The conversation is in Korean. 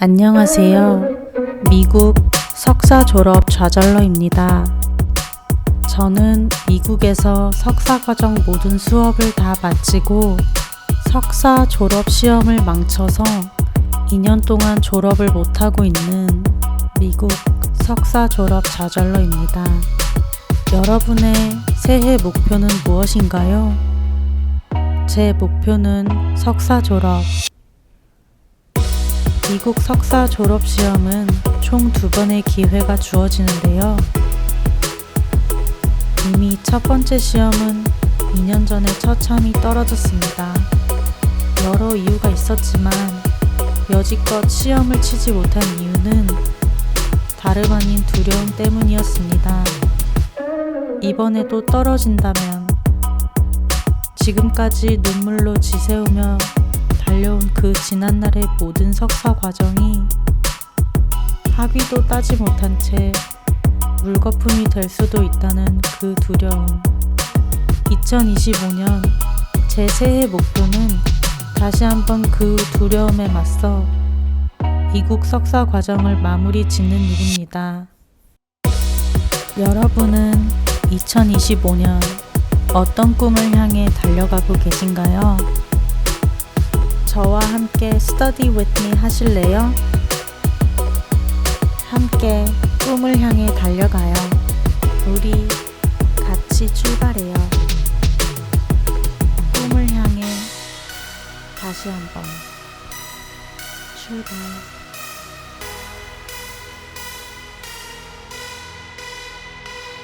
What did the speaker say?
안녕하세요. 미국 석사 졸업 좌절러입니다. 저는 미국에서 석사 과정 모든 수업을 다 마치고 석사 졸업 시험을 망쳐서 2년 동안 졸업을 못하고 있는 미국 석사 졸업 좌절러입니다. 여러분의 새해 목표는 무엇인가요? 제 목표는 석사 졸업. 미국 석사 졸업 시험은 총 두 번의 기회가 주어지는데요. 이미 첫 번째 시험은 2년 전에 처참히 떨어졌습니다. 여러 이유가 있었지만 여지껏 시험을 치지 못한 이유는 다름 아닌 두려움 때문이었습니다. 이번에도 떨어진다면 지금까지 눈물로 지새우며 달려온 그 지난날의 모든 석사 과정이 학위도 따지 못한 채 물거품이 될 수도 있다는 그 두려움. 2025년 제 새해 목표는 다시 한번 그 두려움에 맞서 미국 석사 과정을 마무리 짓는 일입니다. 여러분은 2025년 어떤 꿈을 향해 달려가고 계신가요? 저와 함께 스터디 me 하실래요? 함께 꿈을 향해 달려가요. 우리 같이 출발해요. 꿈을 향해 다시 한번 출발.